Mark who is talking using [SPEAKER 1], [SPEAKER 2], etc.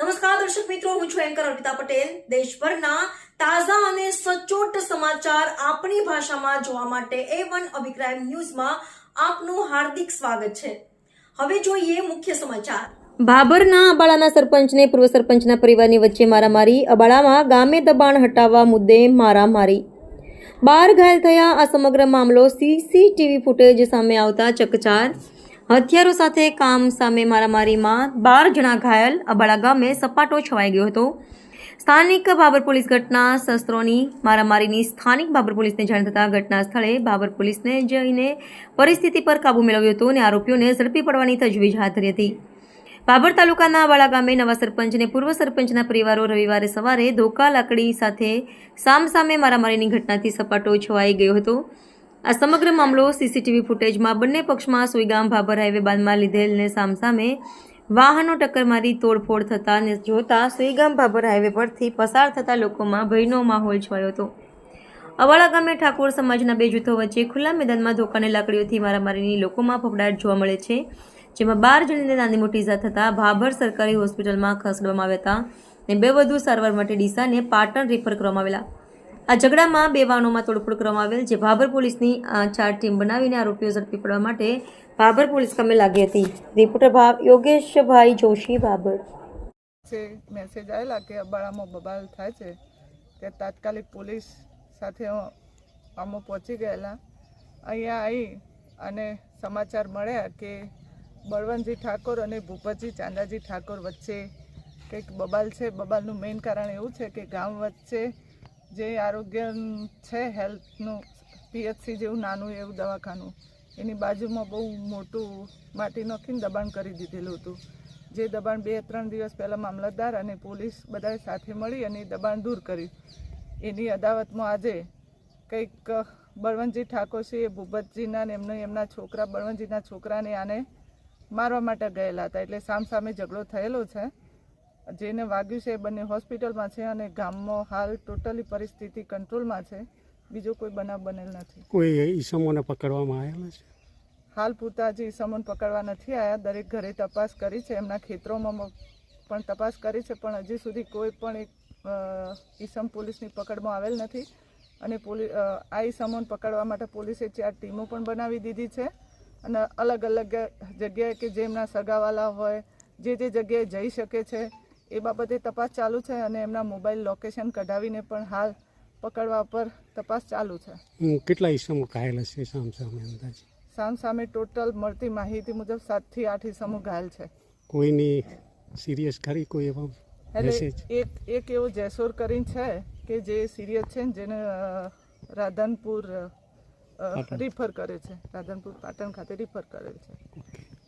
[SPEAKER 1] નમસ્કાર, દર્શક મિત્રો, હું છું એન્કર અર્પિતા પટેલ. દેશભરના તાજા અને સચોટ સમાચાર આપણી ભાષામાં જોવા માટે એ વન અભિપ્રાય ન્યૂઝમાં આપનું હાર્દિક સ્વાગત છે. હવે જોઈએ મુખ્ય સમાચાર. ભાભરના અબાળાના સરપંચને પૂર્વ સરપંચના પરિવારની વચ્ચે મારામારી અબાળામાં ગામે દબાણ હટાવવા મુદ્દે મારામારી. બાર ઘાયલ થયા આ સમગ્ર મામલો સીસીટીવી ફૂટેજ સામે આવતા ચકચાર. હથિયારો સાથે કામ સામે મારામારીમાં બાર જણા ઘાયલ. અબાળા ગામે સપાટો છવાઈ ગયો હતો. સ્થાનિક બાબર પોલીસ ઘટના શસ્ત્રોની મારામારીની સ્થાનિક બાબર પોલીસને જાણ થતાં ઘટના સ્થળે બાબર પોલીસને જઈને પરિસ્થિતિ પર કાબૂ મેળવ્યો હતો અને આરોપીઓને ઝડપી પડવાની તજવીજ હાથ ધરી હતી. બાબર તાલુકાના વાળા ગામે નવા સરપંચ અને પૂર્વ સરપંચના પરિવારો રવિવારે સવારે ધોકા લાકડી સાથે સામસામે મારામારીની ઘટનાથી સપાટો છવાઈ ગયો હતો. આ સમગ્ર મામલો સીસીટીવી ફૂટેજમાં બંને પક્ષમાં સુઈગામ ભાભર હાઈવે બાદમાં લીધેલને સામસામે વાહનો ટક્કર મારી તોડફોડ થતાં ને જોતા સુઈગામ ભાભર હાઈવે પરથી પસાર થતા લોકોમાં ભયનો માહોલ છવાયો હતો. અવાળા ગામે ઠાકોર સમાજના બે જૂથો વચ્ચે ખુલ્લા મેદાનમાં ધોકાને લાકડીઓથી મારામારીની લોકોમાં ફફડાટ જોવા મળે છે, જેમાં બાર જણને નાની મોટી ઇજા થતાં ભાભર સરકારી હોસ્પિટલમાં ખસેડવામાં આવ્યા હતા અને બે વધુ સારવાર માટે ડીસાને પાટણ રેફર કરવામાં આવેલા. આ ઝઘડામાં બે વાહનોમાં તોડફોડ કરવામાં આવેલ, જે ભાભર પોલીસની ચાર ટીમ બનાવીને આરોપીઓ ઝડપી પડવા માટે ભાભર પોલીસ કામે લાગી હતી. રિપોર્ટર ભાવ, યોગેશભાઈ જોશી, ભાભર.
[SPEAKER 2] મેસેજ આવેલા કે અબાળામાં બબાલ થાય છે, તે તાત્કાલિક પોલીસ સાથે અમે પહોંચી ગયેલા. અહીંયા આવી અને સમાચાર મળ્યા કે બળવંતજી ઠાકોર અને ભૂપતજી ચાંદાજી ઠાકોર વચ્ચે કંઈક બબાલ છે. બબાલનું મેઇન કારણ એવું છે કે ગામ વચ્ચે જે આરોગ્ય છે, હેલ્થનું, પીએચસી જેવું નાનું એવું દવાખાનું, એની બાજુમાં બહુ મોટું માટી નાખીને દબાણ કરી દીધેલું હતું. જે દબાણ બે ત્રણ દિવસ પહેલાં મામલતદાર અને પોલીસ બધાએ સાથે મળી અને દબાણ દૂર કર્યું. એની અદાવતમાં આજે કંઈક બળવંતજી ઠાકોર એ ભૂપતજીના ને એમને એમના છોકરા, બળવંતજીના છોકરાને આને મારવા માટે ગયેલા હતા. એટલે સામસામે ઝઘડો થયેલો છે. જેને વાગ્યું છે એ બંને હોસ્પિટલમાં છે અને ગામમાં હાલ ટોટલી પરિસ્થિતિ કંટ્રોલમાં છે. બીજો કોઈ બનાવ બનેલ નથી.
[SPEAKER 3] કોઈ ઈસમોને પકડવામાં આવેલા છે?
[SPEAKER 2] હાલ પૂરતા હજી ઈસમોને પકડવા નથી આવ્યા દરેક ઘરે તપાસ કરી છે. એમના ખેતરોમાં પણ તપાસ કરી છે પણ હજી સુધી કોઈ પણ એક ઈસમ પોલીસની પકડમાં આવેલ નથી. અને પોલી અ, આ ઈસમોને પકડવા માટે પોલીસે ચાર ટીમો પણ બનાવી દીધી છે. અને અલગ અલગ જગ્યાએ કે જેમના સગાવાલા હોય જે જે જગ્યાએ જઈ શકે છે એ બાબતે તપાસ ચાલુ છે અને એમના મોબાઈલ લોકેશન કઢાવીને પણ હાલ પકડવા પર તપાસ ચાલુ છે.
[SPEAKER 3] કેટલા ઈસમો ઘાયલ છે સામ સામે અંદાજે?
[SPEAKER 2] સામ સામે ટોટલ મળતી માહિતી મુજબ સાતથી આઠ ઈસમો ઘાયલ છે.
[SPEAKER 3] કોઈની સિરિયસ ખરી? કોઈ એવા મેસેજ
[SPEAKER 2] એટલે એક એક એવો જેસોર કરીને છે કે જે સિરિયસ છે ને જેને રાધનપુર રિફર કરે છે. રાધનપુર પાટણ ખાતે રિફર કરેલ છે.